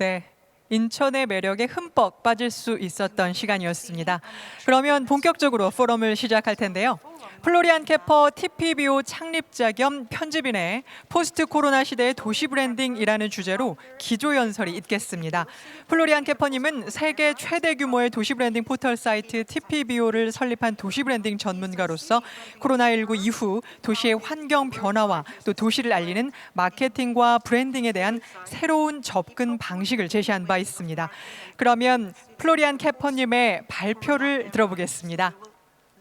there. 인천의 매력에 흠뻑 빠질 수 있었던 시간이었습니다. 그러면 본격적으로 포럼을 시작할 텐데요. 플로리안 캐퍼 TPBO 창립자 겸 편집인의 포스트 코로나 시대의 도시 브랜딩이라는 주제로 기조 연설이 있겠습니다. 플로리안 캐퍼님은 세계 최대 규모의 도시 브랜딩 포털 사이트 TPBO를 설립한 도시 브랜딩 전문가로서 코로나19 이후 도시의 환경 변화와 또 도시를 알리는 마케팅과 브랜딩에 대한 새로운 접근 방식을 제시한 바 있습니다. 그러면 플로리안 캐퍼님의 발표를 들어보겠습니다.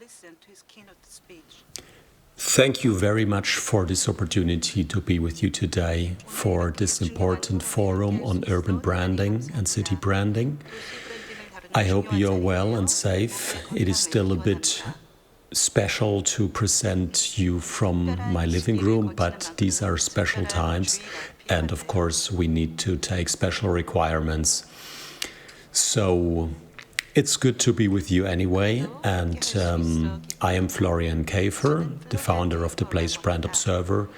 listen to his keynote speech. Thank you very much for this opportunity to be with you today for this important forum on urban branding and city branding. I hope you're well and safe. It is still a bit special to present you from my living room, but these are special times, and of course, we need to take special requirements. So, it's good to be with you anyway, and um, I am Florian Käfer, the founder of the Place Brand Observer.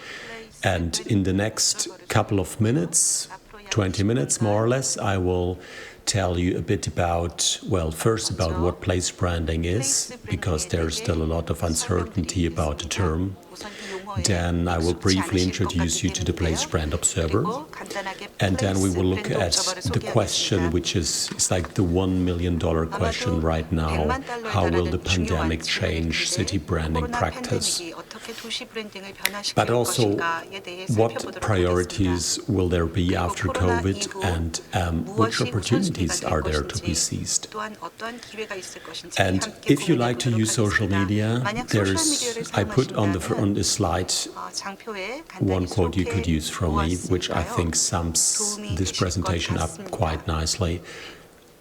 And in the next couple of minutes, 20 minutes more or less, I will tell you a bit about, well, first about what place branding is, because there's still a lot of uncertainty about the term. Then I will briefly introduce you to the Place Brand Observer. And then we will look at the question, which is, it's like the one million dollar question right now how will the pandemic change city branding practice? But also, what priorities will there be after COVID and um, which opportunities are there to be seized? And if you like to use social media, there's I put on the on the slide one quote you could use from me, which I think sums this presentation up quite nicely.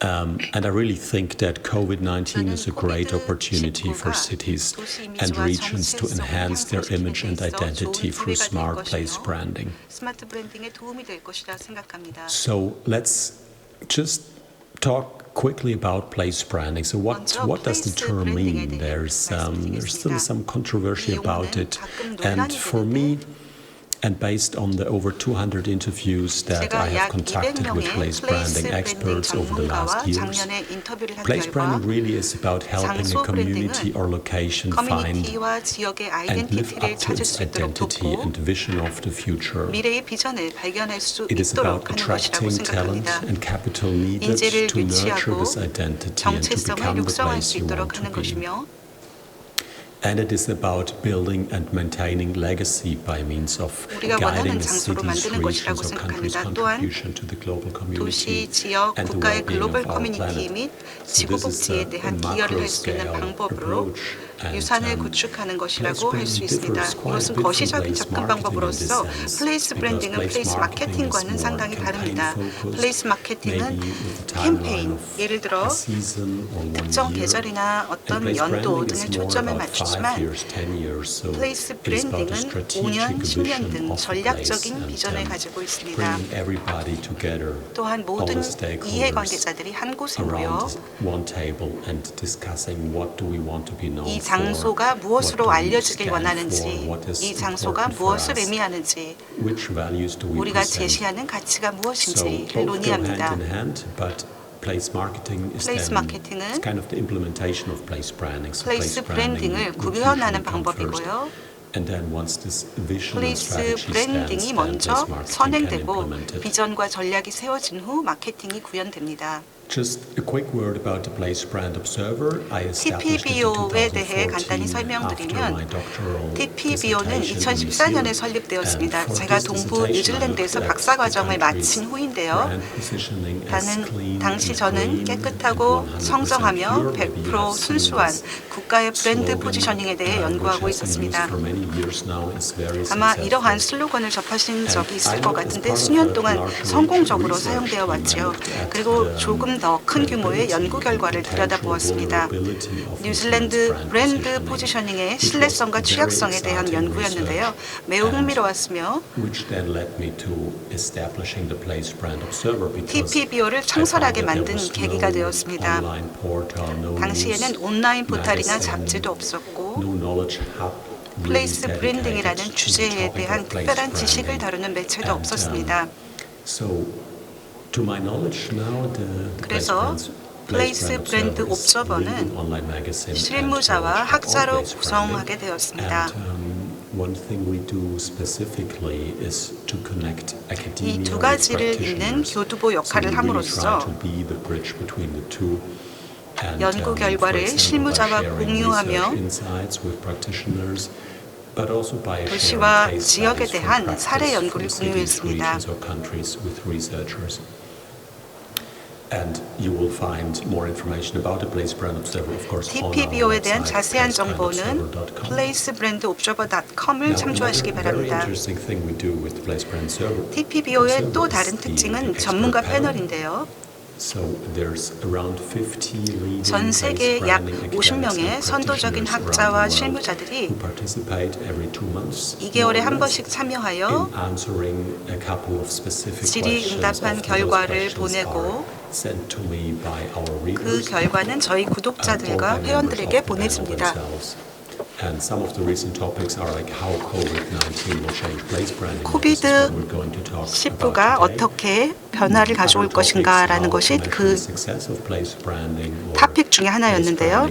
Um, and I really think that COVID 19 is a great opportunity for cities and regions to enhance their image and identity through smart place branding. 스마트 브랜딩에 도움이 될 것이라 생각합니다. So let's just talk quickly about place branding. So what 먼저 what does the place term branding에 mean? 대해 There's um, there's still 말씀드리겠습니다. some controversy 이 about 용어는 it, 가끔 and 논란이 for me. and based on the over 200 interviews that I have conducted with place branding experts over the last years, place branding really is about helping a community or location find and live up to its identity and vision of the future. It is about attracting talent and capital needed to nurture this identity and to become the place you want to be and it is about building and maintaining legacy by means of guiding the cities, regions or countries' contribution to the global community and the well-being of our planet. So this is a, a macro-scale approach. 유산을 um, 구축하는 것이라고 할 수 있습니다. 이것은 거시적인 접근 방법으로서 플레이스 브랜딩은 플레이스 마케팅과는 상당히 다릅니다. 플레이스 마케팅은 캠페인, 예를 들어 특정. 계절이나 어떤 연도 초점을 about 맞추지만 five years, 10 years. So 플레이스 브랜딩은 the strategic 5년, 10년 vision 등 전략적인 비전을 um, 가지고 있습니다. 또한 모든 이해관계자들이 한 곳에 모여 이 장소가 무엇으로 알려지길 stand 원하는지, 이 장소가 무엇을 의미하는지, 우리가. 제시하는 가치가 무엇인지를 논의합니다. 플레이스 place branding 브랜딩을 구현하는. 방법이고요. 플레이스 브랜딩이 먼저 선행되고. 비전과 전략이 세워진 후 마케팅이 구현됩니다. Just a quick word about the Place Brand Observer. I established it in TPBO에 대해 2014 간단히 설명드리면 TPBO는 dissertation in 2014년에 New Zealand. 설립되었습니다. 제가 동부 뉴질랜드에서 박사 과정을 마친 후인데요. 나는 당시 저는 깨끗하고 and 100% 성정하며 pure. Maybe you 100% have seen 순수한 국가의 브랜드 포지셔닝에 대해 uh, 연구하고 있었습니다. 아마. 이러한 슬로건을 접하신 적이 있을 것 같은데 수년 동안 성공적으로 사용되어 at 그리고 조금 더 큰 규모의 연구 결과를 들여다보았습니다. 뉴질랜드 브랜드 포지셔닝의 신뢰성과 취약성에 대한 연구였는데요. 매우 흥미로웠으며 TPBO를 창설하게 만든 계기가 되었습니다. 당시에는 온라인 포털이나 잡지도 없었고 플레이스 브랜딩이라는 주제에 대한 특별한 지식을. 다루는 매체도 um, 없었습니다. To my knowledge now, the 그래서 플레이스 브랜드 옵저버는 실무자와 학자로 구성하게 되었습니다. And, um, one thing we do specifically is to connect academia 이두 가지를 잇는. 교두보 역할을 함으로써 연구 um, 결과를 실무자와 공유하며 도시와 지역에 대한 사례 연구를 공유했습니다. And you will find more information about the Place Brand Observer, of course, on our TPBO에 대한 website, 자세한 정보는 placebrandobserver.com. placebrandobserver.com을 Now, 참조하시기 another very 바랍니다. interesting thing we do with Place Brand Server TPBO의 또 Observer 다른 특징은 전문가. 패널인데요. So there's around 50 leading 전 세계 약 branding 50명의 academics and 선도적인 학자와 실무자들이 who participate every two months, 2개월에 한 번씩 참여하여 in answering a couple of specific 질의 questions. 응답한 Often those 결과를 보내고 are sent to me by our 그 결과는 저희 구독자들과 회원들에게 보내집니다. themselves. And some of the recent topics are like how COVID-19 will change place branding. This is what we're going to talk about 19가 today. 어떻게 변화를 가져올 것인가라는 것이 그 탑픽 중에 하나였는데요.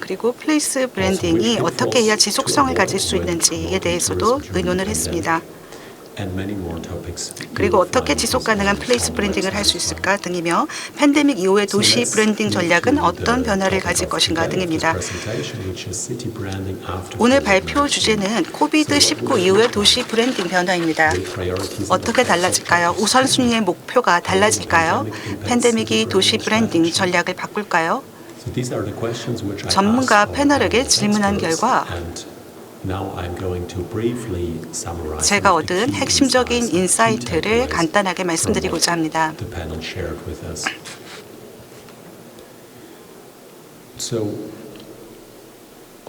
그리고 플레이스 브랜딩이 어떻게 해야 지속성을 가질 수 있는지에 대해서도 의논을 했습니다. 그리고 어떻게 지속 가능한 플레이스 브랜딩을 할 수 있을까 등이며 팬데믹 이후의 도시 브랜딩 전략은 어떤 변화를 가질 것인가 등입니다. 오늘 발표 주제는 코비드-19 이후의 도시 브랜딩 변화입니다. 어떻게 달라질까요? 우선순위의 목표가 달라질까요? 팬데믹이 도시 브랜딩 전략을 바꿀까요? 전문가 패널에게 질문한 질문한 결과 제가 얻은 핵심적인 인사이트를 간단하게 말씀드리고자 합니다. the panel shared with us. So,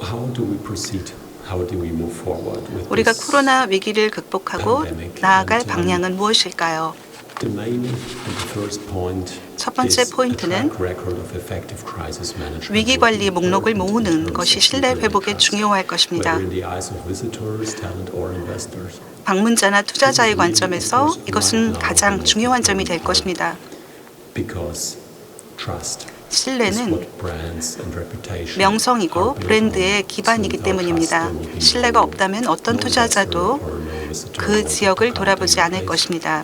how do we proceed? How do we move forward with 우리가? 코로나 위기를 극복하고 나아갈 방향은 무엇일까요? The main and the first point 첫 번째 포인트는 track record of effective crisis management 위기 관리 목록을 모으는 것이 신뢰 회복에 중요할 것입니다. 방문자나 투자자의 관점에서 이것은 가장 중요한 점이 될 것입니다. 신뢰는 명성이고 브랜드의. 기반이기 때문입니다. 신뢰가 없다면 어떤 투자자도 그 지역을 돌아보지 않을. 것입니다.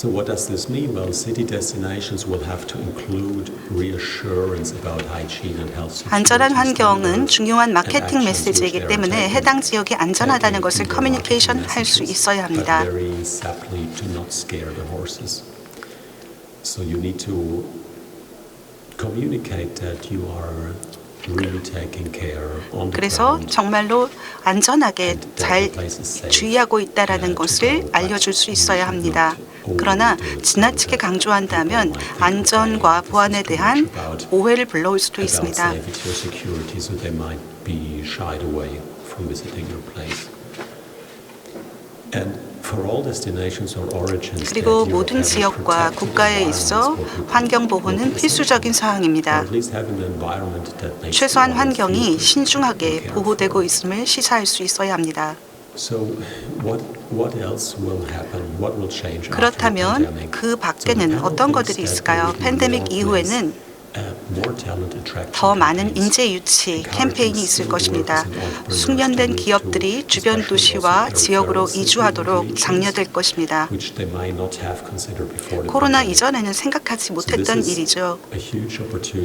So what does this mean? Well, city destinations will have to include reassurance about hygiene and health 안전한 환경은 중요한 마케팅 메시지이기 때문에 해당 지역이 안전하다는 것을 커뮤니케이션 할 수 있어야 합니다. very subtly to not scare the horses. So you need to communicate that you are really taking care on the 그래서 정말로 안전하게 잘 주의하고 있다라는 것을 알려줄 수 있어야 합니다. 그러나 지나치게 강조한다면 안전과 보안에 대한 오해를 불러올 수도 있습니다. 그리고 모든 지역과 국가에 있어 환경 보호는. 필수적인 사항입니다. 최소한 환경이 신중하게 보호되고. 있음을 시사할 수 있어야 합니다. 그렇다면? 그 밖에는 어떤 것들이 있을까요? 팬데믹 이후에는 uh, 더 많은. 인재 유치 캠페인이 있을 것입니다. 숙련된 기업들이 주변 도시와 지역으로 이주하도록 장려될 것입니다. 코로나. 이전에는 생각하지 못했던 일이죠.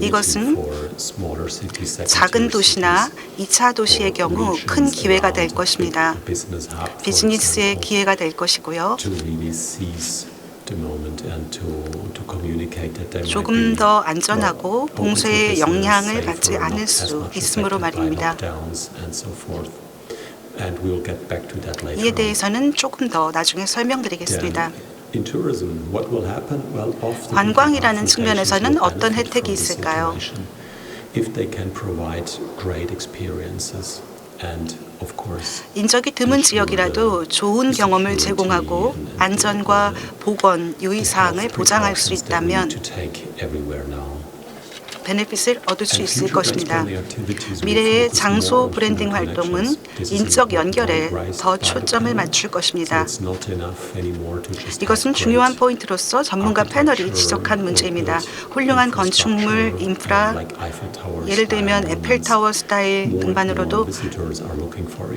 이것은 작은 도시나 cities, 2차 도시의 경우 큰 기회가 될 것입니다. 비즈니스의 기회가 될 것이고요. 조금 더 안전하고 봉쇄의 영향을 받지 않을 수 있으므로 말입니다. 이에. 대해서는 조금 더 나중에 설명드리겠습니다. 관광이라는 측면에서는 어떤 혜택이 있을까요? 인적이 드문 지역이라도 좋은 경험을 제공하고 안전과 보건, 유의 사항을 보장할 수 있다면 to take everywhere now. 베네핏을 얻을 수 있을 것입니다. 미래의 장소 브랜딩 활동은 인적 연결에 더 초점을. 맞출 것입니다. 이것은 중요한 포인트로서 전문가 패널이 지적한 문제입니다. 훌륭한 건축물, 인프라, 예를 들면 에펠타워 스타일 등만으로도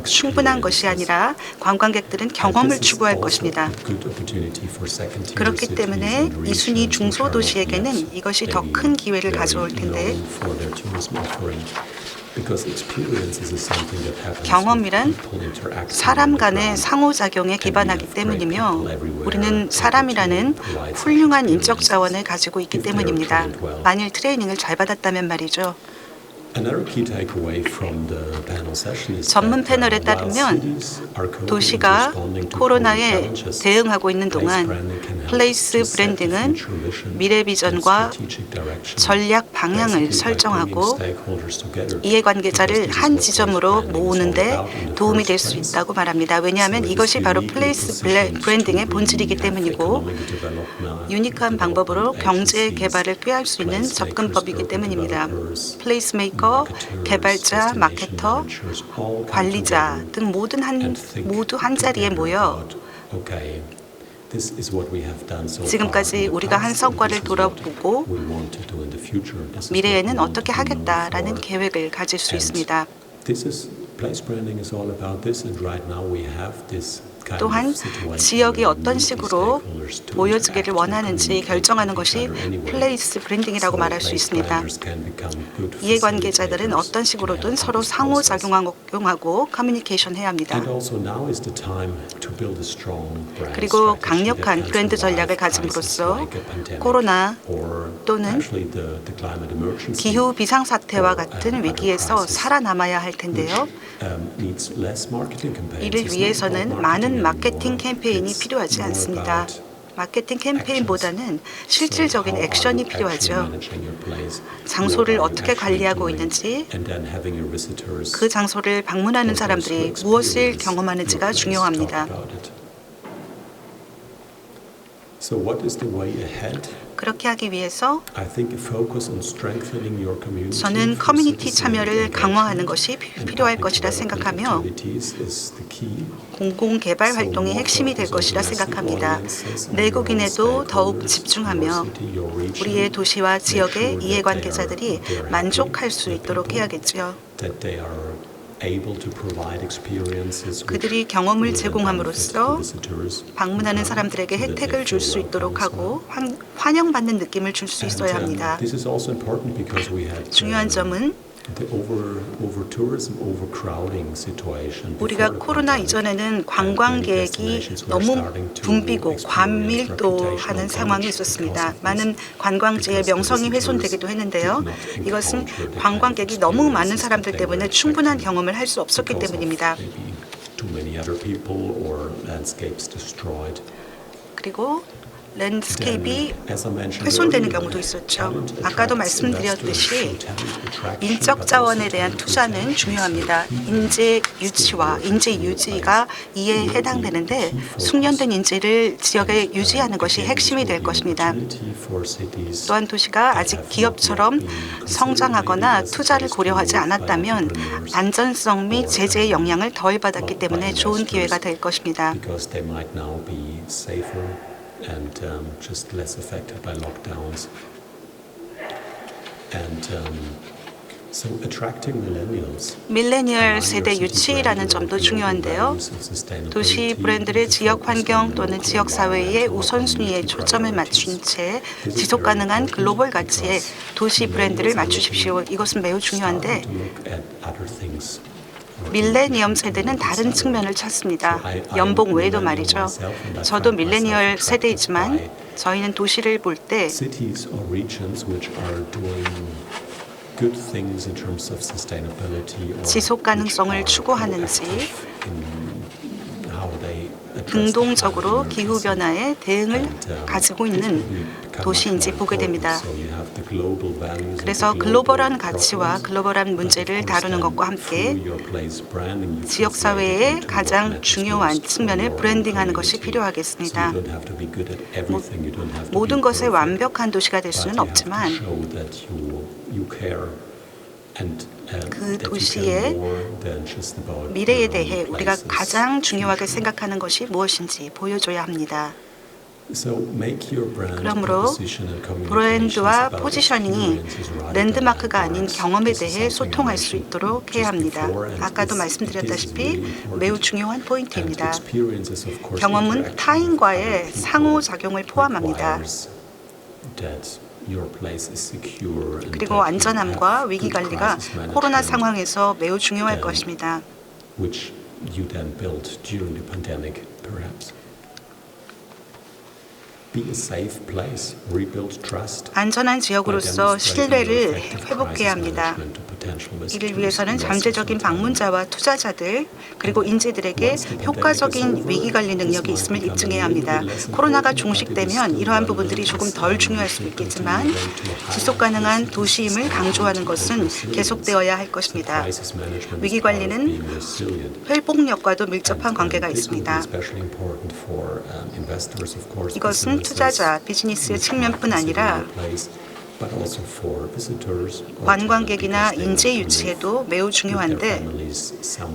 충분한 것이 아니라 관광객들은 경험을 추구할 것입니다. 그렇기 때문에 이 순위 중소도시에게는 이것이 더 큰 기회를 가져올 텐데 경험이란 사람 간의 상호작용에 기반하기 때문이며 우리는 사람이라는 훌륭한 인적 자원을 가지고 있기 때문입니다. 만일 트레이닝을 잘 받았다면 말이죠. 전문 패널에 따르면 도시가 코로나에 대응하고 있는 동안 플레이스 브랜딩은 미래 비전과 전략 방향을 설정하고 이해관계자를 한 지점으로 모으는데 도움이 될 수 있다고 말합니다. 왜냐하면 이것이 바로 플레이스 브랜딩의 본질이기 때문이고 유니크한 방법으로 경제 개발을 꾀할 수 있는 접근법이기 때문입니다. 플레이스 메이커, 개발자, 마케터, 관리자 등 모든 한 모두 한 자리에 모여 지금까지 우리가 한 성과를 돌아보고 미래에는 어떻게 하겠다라는 계획을 가질 수 있습니다. 또한 지역이 어떤 식으로 보여지기를 원하는지 결정하는 것이 플레이스 브랜딩이라고 말할 수 있습니다. 이해관계자들은 어떤 식으로든 서로 상호작용하고 커뮤니케이션 해야 합니다. 그리고 강력한 브랜드 전략을 가짐으로써 코로나 또는 기후 비상사태와 같은 위기에서 살아남아야 할 텐데요. 이를 위해서는 많은 마케팅 캠페인이 필요하지 않습니다. 마케팅 캠페인보다는 실질적인 액션이 필요하죠. 장소를 어떻게 관리하고 있는지, 그 장소를 방문하는 사람들이 무엇을 경험하는지가 중요합니다. 그렇게 하기 위해서 저는 커뮤니티 참여를 강화하는 것이 필요할 것이라 생각하며. 공공 개발 활동이 핵심이 될 것이라 생각합니다. 내국인에도 더욱 집중하며 우리의 도시와 지역의 이해관계자들이 만족할 수 있도록 해야겠죠. 그들이 경험을 제공함으로써 방문하는 사람들에게 혜택을 줄 수 있도록. 하고 환, 환영받는 느낌을 줄 수 있어야 um, 합니다. 중요한 uh, 점은 the over over tourism overcrowding situation. 우리가 코로나. 이전에는 관광객이 너무 붐비고 과밀도하는 상황이 있었습니다. 많은 관광지의 명성이 훼손되기도 했는데요. 이것은 관광객이 너무 많은 사람들 때문에 충분한 경험을 할 수 없었기 때문입니다. 그리고 랜드스케이프 As I mentioned 훼손되는 경우도 있었죠. 아까도 말씀드렸듯이 인적 자원에 대한 투자는 중요합니다. 인재 유치와 인재 유지가 이에 해당되는데 숙련된 인재를 지역에 유지하는 것이 핵심이 될 것입니다. 또한 도시가 아직 기업처럼 성장하거나 투자를 고려하지 않았다면 안전성 및 제재의 영향을 덜 받았기 때문에 좋은 기회가 될 것입니다. And um, just less affected by lockdowns. And um, so attracting millennials. 밀레니얼 세대 유치라는 점도 중요한데요. 도시 브랜드를 지역 환경 또는 지역 사회의 우선순위에 초점을 맞춘 채 지속 가능한 글로벌 가치에 도시 브랜드를 맞추십시오. 이것은 매우 중요한데 밀레니엄 세대는 다른 측면을 찾습니다. 연봉 외에도 말이죠. 저도 밀레니얼 세대이지만 저희는 도시를 볼 때 지속 가능성을 추구하는지 proactive in how they address the 능동적으로 기후. 변화에 대응을 um, 가지고 있는 도시인지 보게 됩니다. 그래서 글로벌한 가치와 글로벌한 문제를 다루는 것과 함께 지역 사회의 가장 중요한 측면을 브랜딩하는 것이. 필요하겠습니다. 모든 것에. 완벽한 도시가 될 수는 없지만 그 도시의 미래에 대해 우리가. 가장 중요하게 생각하는 것이 무엇인지 보여줘야 합니다. 그러므로 브랜드와 포지셔닝이 랜드마크가 아닌. 경험에 대해 소통할 수 있도록 해야 합니다. 아까도 말씀드렸다시피. 매우 중요한 포인트입니다. 경험은 타인과의 상호작용을 포함합니다. Requires that your place is secure and 그리고 안전함과 위기 관리가 코로나 상황에서 매우 중요할 네. 것입니다. 안전한 지역으로서 신뢰를 회복해야 합니다. 이를 위해서는 잠재적인 방문자와 투자자들 그리고 인재들에게 효과적인 위기 관리 능력이 있음을 입증해야 합니다. 코로나가 종식되면 이러한 부분들이 조금 덜 중요할 수 있겠지만 지속 가능한 도시임을 강조하는 것은 계속되어야 할 것입니다. 위기 관리는 회복력과도 밀접한 관계가 있습니다. 이것은 투자자, 비즈니스의 측면뿐 아니라 관광객이나 인재 유치에도 매우 중요한데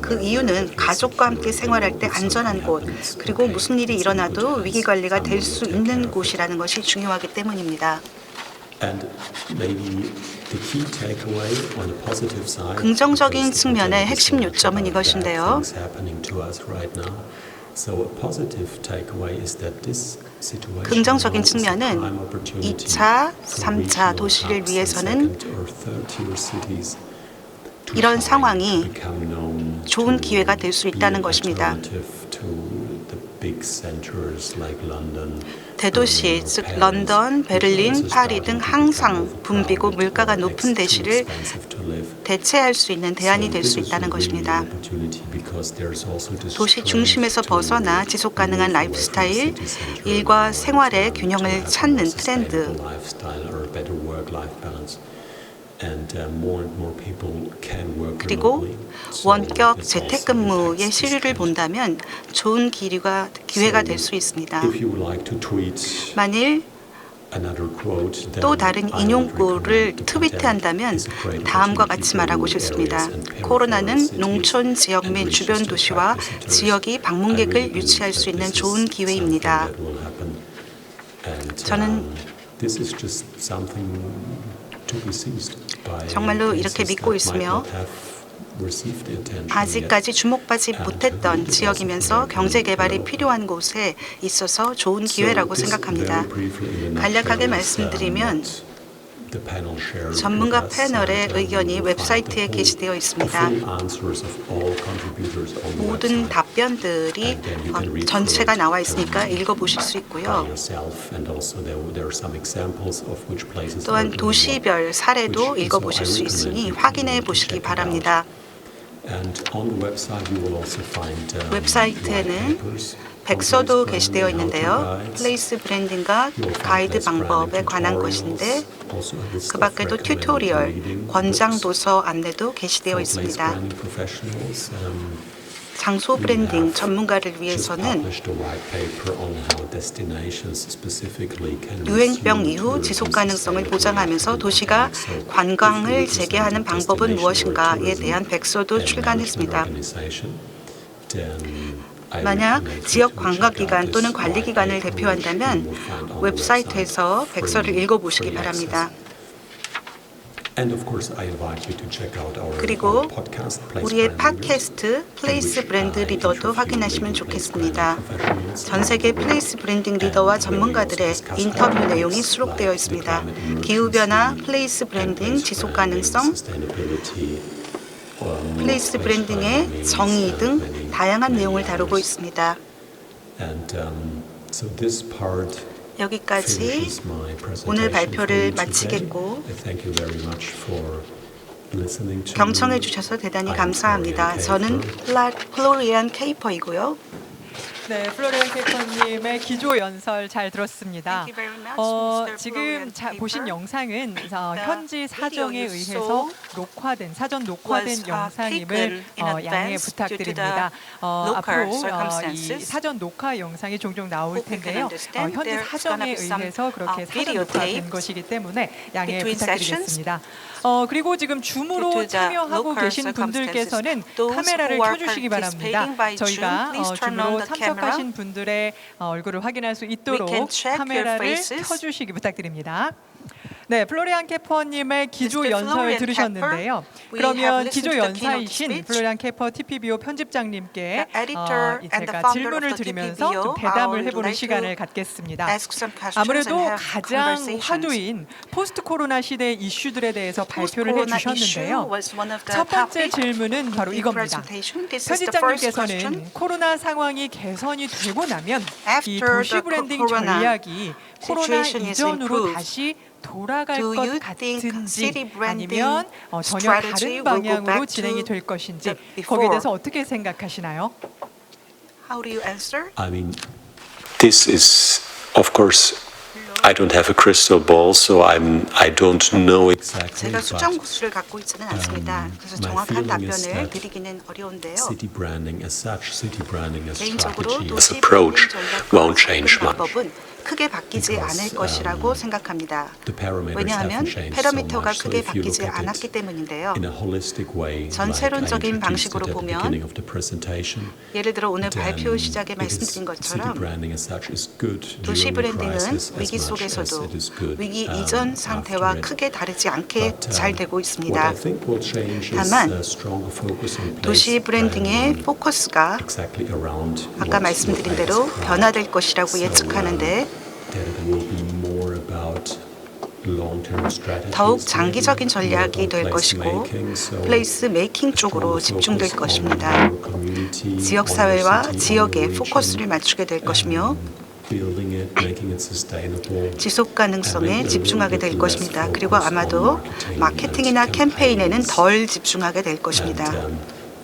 그 이유는 가족과 함께 생활할 때 안전한 곳 그리고 무슨 일이 일어나도 위기 관리가 될 수 있는 곳이라는 것이 중요하기 때문입니다. 긍정적인 측면의 핵심 요점은 이것인데요. 긍정적인 측면은 2차, 3차 도시를 위해서는 이런 상황이 좋은 기회가 될 수 있다는 것입니다. 대도시, 즉 런던, 베를린, 파리 등 항상 붐비고 물가가 높은 대시를 대체할 수 있는 대안이 될 수 있다는 것입니다. 도시 중심에서 벗어나 지속 가능한 라이프 스타일, 일과 생활의 균형을 찾는 트렌드, 그리고 원격 재택근무의 시류를 본다면 좋은 기회가 기회가 될 수 있습니다. 만일 또 다른 인용구를 트위트한다면 다음과 같이 말하고 싶습니다. 코로나는 농촌 지역 및 주변 도시와 지역이 방문객을 유치할 수 있는 좋은 기회입니다. 저는 정말로 이렇게 믿고 있으며 아직까지 주목받지 못했던 지역이면서 경제 개발이 필요한 곳에 있어서 좋은 기회라고 생각합니다. 간략하게 말씀드리면 전문가 패널의 의견이 웹사이트에 게시되어 있습니다. 모든 답변들이 어, 전체가 나와 있으니까 읽어보실 수 있고요. 또한 도시별 사례도 읽어보실 수 있으니 확인해 보시기 바랍니다. 웹사이트에는 백서도 게시되어 있는데요. 플레이스 브랜딩과 가이드 방법에 관한 것인데 그 밖에도 튜토리얼, 권장 도서 안내도 게시되어 있습니다. 장소 브랜딩 전문가를 위해서는 유행병 이후 지속 가능성을 보장하면서 도시가 관광을 재개하는 방법은 무엇인가에 대한 백서도 출간했습니다. 만약 지역 관광기관 또는 관리기관을 대표한다면 웹사이트에서 백서를 읽어보시기 바랍니다. 그리고 우리의 팟캐스트 플레이스 브랜드 리더도 확인하시면 좋겠습니다. 전 세계 플레이스 브랜딩 리더와 전문가들의 인터뷰 내용이 수록되어 있습니다. 기후변화, 플레이스 브랜딩, 지속 가능성, 플레이스 브랜딩의 정의 등 다양한 내용을 다루고 있습니다. 여기까지 오늘 발표를 마치겠고 경청해 주셔서 대단히 감사합니다. 저는 플로리안 케이퍼이고요. 네, 플로리안 캐퍼님의 기조 연설 잘 들었습니다. 어. 지금 자. 보신 영상은 어, 현지 사정에 의해서 녹화된 사전 녹화된 uh, 영상임을 어, 양해 부탁드립니다. 어, 앞으로 어, 이. 사전 녹화 영상이 종종 나올 텐데요. 어. 현지 사정에 의해서 그렇게 uh, 사전 녹화된 것이기 때문에 양해 부탁드리겠습니다. 어, 그리고 지금 줌으로 참여하고 계신 분들께서는 카메라를 켜주시기 바랍니다. 저희가 어, 줌으로. 참석하신 분들의 어, 얼굴을 확인할 수 있도록 카메라를. 켜주시기 부탁드립니다. 네, 플로리안 캐퍼님의 기조 Mr. 연설 Florian 들으셨는데요. We 그러면 listened 기조 to the keynote 연사이신 speech. 플로리안 캐퍼 TPBO 편집장님께 The editor 어, 이 and the 제가 founder 질문을 of the 드리면서 TPBO, 좀 I 대담을 해보는 like 시간을 갖겠습니다. ask some questions 아무래도 and have 가장 conversations. 화두인 포스트 코로나 시대 이슈들에 대해서 발표를 Post-corona 해주셨는데요. issue was one of the 첫 번째 topic 질문은 바로 in 이겁니다. presentation. This is the first question. 편집장님께서는 코로나 상황이 개선이 되고 나면 이 After 도시 브랜딩 corona 전략이 코로나 situation is 이전으로 improved, 다시 돌아갈 do 것 you think 같은지 city branding 아니면 어, 전혀 strategy 다른 will go 방향으로 back 진행이 to 될 것인지 the before? 거기에 대해서 어떻게 생각하시나요? How do you answer? I mean, this is, of course, I don't have a crystal ball, so I'm I don't know exactly. 제가 but 수정 구슬을 갖고 있지는 않습니다. 그래서 my 정확한 feeling is 답변을 that 드리기는 어려운데요. city branding as such, city branding as 개인적으로 strategy, as 도시 approach won't change much. 방법은 크게 바뀌지 않을 것이라고 생각합니다. 왜냐하면 패러미터가 크게 바뀌지 않았기 때문인데요. 전체론적인 방식으로 보면 예를 들어 오늘 발표 시작에 말씀드린 것처럼 도시 브랜딩은 위기 속에서도 위기 um, 이전 상태와. 크게 다르지 않게 um, 잘 되고 있습니다. 다만 도시 브랜딩의 포커스가 아까 말씀드린 대로. 변화될 것이라고 um, 예측하는데 더욱 장기적인 전략이 될 것이고 플레이스 메이킹 쪽으로 집중될 것입니다. 지역 사회와 지역에 포커스를 맞추게 될 것이며. 지속 가능성에 집중하게 될 것입니다. 그리고 아마도 마케팅이나 캠페인에는 덜 집중하게 될 것입니다.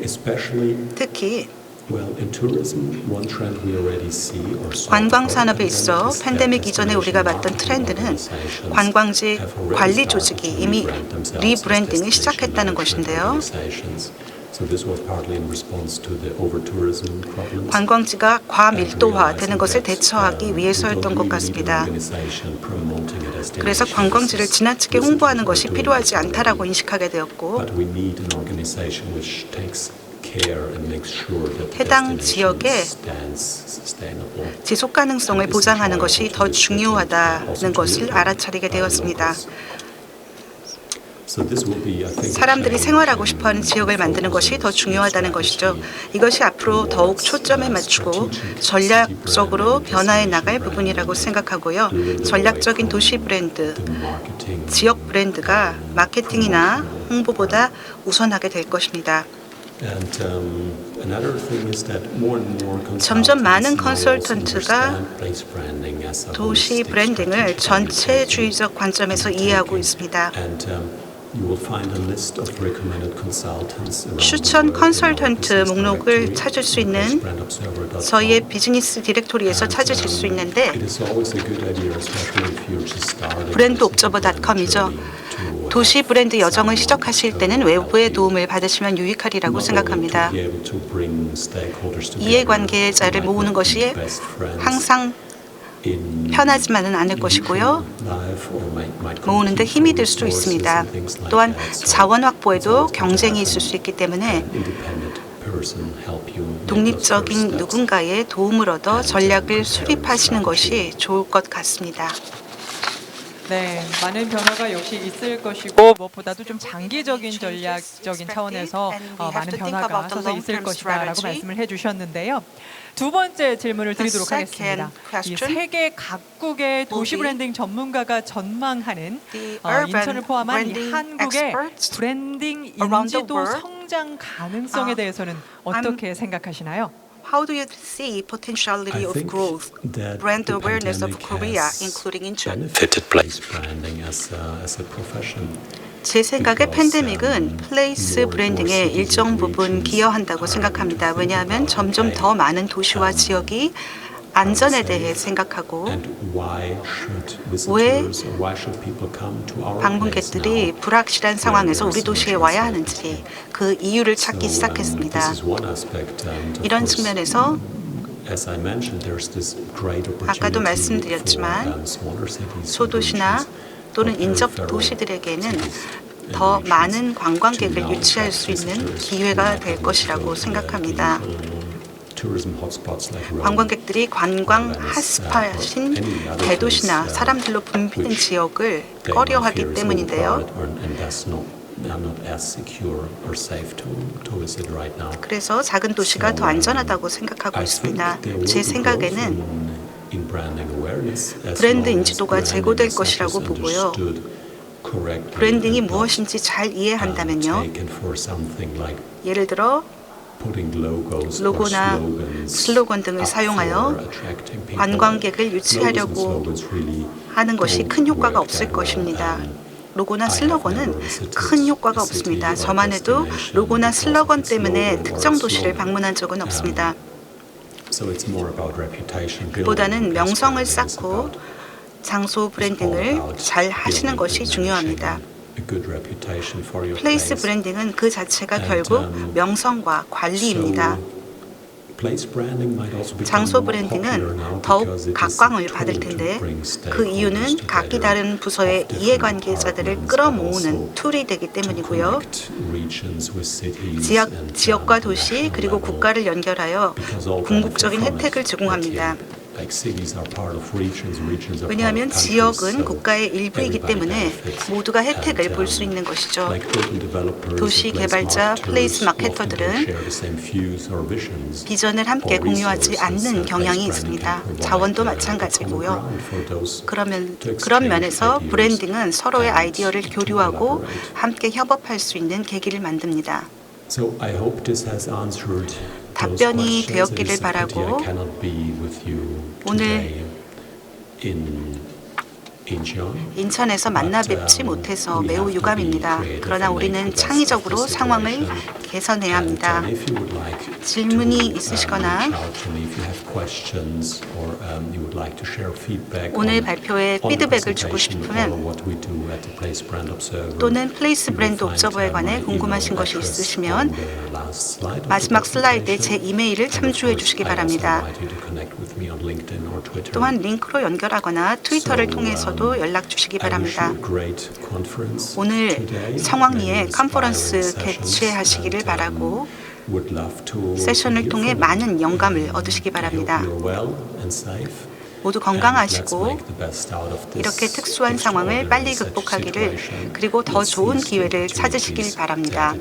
Um, 특히 Well, in tourism, one trend we already see or saw 관광 산업에 있어 팬데믹 이전에 우리가 봤던 트렌드는 관광지 관리 조직이 이미 리브랜딩을 시작했다는 것인데요. organizations. So this was partly in response to the over-tourism problems. 관광지가 과밀도화되는 것을 대처하기 um, 위해서였던 것 같습니다. 그래서 관광지를 지나치게 홍보하는 것이 필요하지. 않다라고 인식하게 되었고 해당 sustainable. 지속 가능성을 보장하는 것이 더 중요하다는 것을 알아차리게 되었습니다. 사람들이 생활하고 싶어하는 지역을 만드는 것이 더 중요하다는 것이죠. 이것이 앞으로 더욱 초점에 맞추고 전략적으로 변화해 나갈 부분이라고 생각하고요. 전략적인 도시 브랜드, 지역 브랜드가 마케팅이나 홍보보다 우선하게 될 것입니다. 점점 많은 컨설턴트가 도시 브랜딩을 전체주의적 관점에서 이해하고 있습니다. 추천 컨설턴트 목록을 찾을 수 있는 저희의 비즈니스 디렉토리에서 찾으실 수 있는데 브랜드옵저버닷컴이죠. 도시 브랜드 여정을 시작하실 때는 외부의 도움을 받으시면 유익하리라고 생각합니다. 이해관계자를 모으는 것이 항상 편하지만은 않을 것이고요. 모으는 데 힘이 들 수도 있습니다. 또한 자원 확보에도 경쟁이 있을 수 있기 때문에 독립적인 누군가의 도움을 얻어 전략을 수립하시는 것이 좋을 것 같습니다. 네, 많은 변화가 역시 있을 것이고 무엇보다도 좀 장기적인 전략적인 차원에서 어, 많은 변화가 서서 있을 것이다라고 말씀을 해주셨는데요. 두 번째 질문을 드리도록 하겠습니다. 이 세계 각국의 도시 브랜딩 전문가가 전망하는 어, 인천을 포함한 이 한국의 브랜딩 인지도 성장 가능성에 대해서는 어떻게 생각하시나요? How do you see potentiality of growth, brand awareness of Korea, including in China? benefited place branding as a, as a profession. 제 생각에 팬데믹은 플레이스 브랜딩에 일정 부분 기여한다고 생각합니다. 왜냐하면 점점 더 많은 도시와 지역이 안전에 대해 생각하고 왜 방문객들이 불확실한 상황에서 우리 도시에 와야 하는지 그 이유를 찾기 시작했습니다. 이런 측면에서 아까도 말씀드렸지만 소도시나 또는 인접 도시들에게는 더 많은 관광객을 유치할 수 있는 기회가 될 것이라고 생각합니다. 관광객들이 관광 핫스팟인 대도시나 사람들로 붐비는 지역을 꺼려하기 때문인데요. 그래서 작은 도시가 더 안전하다고 생각하고 있습니다. 제 생각에는 브랜드 인지도가 제고될 것이라고 보고요. 브랜딩이 무엇인지 잘 이해한다면요. 예를 들어 로고나 슬로건 등을 사용하여 관광객을 유치하려고 하는 것이 큰 효과가 없을 것입니다. 로고나 슬로건은 큰 효과가 없습니다. 저만 해도 로고나 슬로건 때문에 특정 도시를 방문한 적은 없습니다. 보다는 명성을 쌓고 장소 브랜딩을 잘 하시는 것이 중요합니다. 플레이스 브랜딩은 그 자체가 결국 명성과 관리입니다. 장소 브랜딩은 더욱 각광을 받을 텐데 그 이유는 각기 다른 부서의 이해관계자들을 끌어모으는 툴이 되기 때문이고요. 지역, 지역과 도시 그리고 국가를 연결하여 궁극적인 혜택을 제공합니다. 왜냐하면 지역은 국가의 일부이기 때문에 모두가 혜택을 볼 수 있는 것이죠. 도시 개발자, 플레이스 마케터들은 비전을 함께 공유하지 않는 경향이 있습니다. 자원도 마찬가지고요. 그러면 그런 면에서 브랜딩은 서로의 아이디어를 교류하고 함께 협업할 수 있는 계기를 만듭니다. 답변이 되었기를 바라고 오늘 인천에서 만나 뵙지 못해서 매우 유감입니다. 그러나 우리는 창의적으로 상황을 개선해야 합니다. 질문이 있으시거나 오늘 발표에 피드백을 주고 싶으면 또는 플레이스 브랜드 옵저버에 관해 궁금하신 것이 있으시면 마지막 슬라이드에 제 이메일을 참조해 주시기 바랍니다. 또한 링크로 연결하거나 트위터를 통해서도 연락 주시기 바랍니다. 오늘 성황리에 컨퍼런스 개최하시기를 바라고 세션을 통해 많은 영감을 얻으시기 바랍니다. 모두 건강하시고 이렇게 특수한 상황을 빨리 극복하기를 그리고 더 좋은 기회를 찾으시길 바랍니다.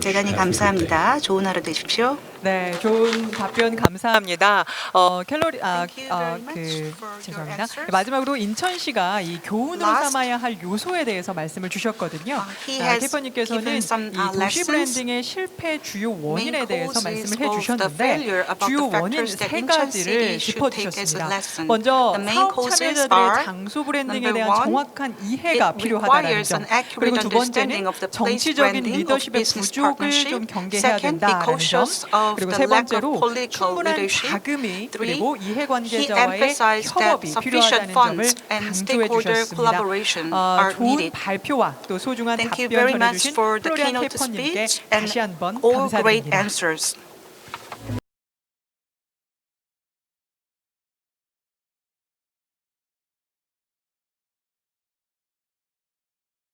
대단히 감사합니다. 좋은 하루 되십시오. 네, 좋은 답변 감사합니다. 어, 캘로리 아, Thank you 어, very much 그 for your 죄송합니다. answers. 마지막으로 인천시가 이 교훈으로 Last- 삼아야 할 요소에 대해서 말씀을 주셨거든요. Uh, he 자, has 캐퍼님께서는 some, 이 uh, 도시 lessons. 브랜딩의 실패 주요 원인에 대해서 causes 말씀을 of the 해주셨는데 about 주요 the 원인 factors 세 가지를 City should take as a 짚어주셨습니다. lesson. 먼저 The main 사업 causes 참여자들의 장소 브랜딩에 number 대한 one, 정확한 이해가 it 필요하다는 requires 점. an accurate 그리고 두 번째는 of the place 정치적인 branding of 리더십의 business 부족을 partnership. 좀 경계해야 Second, be 된다는 점. cautious of 그리고 the 세 lack of 번째로 political 충분한 leadership. 자금이 Three, 그리고 He 이해관계자와의 emphasized that 협업이 sufficient 필요하다는 점을 funds and 강조해 stakeholder 주셨습니다. collaboration 어, are 좋은 needed. 발표와 또 소중한 Thank you 답변 very much 전해주신 for the 플로리안 keynote 캐퍼님께 speech and 다시 한번 all great 감사드립니다. answers.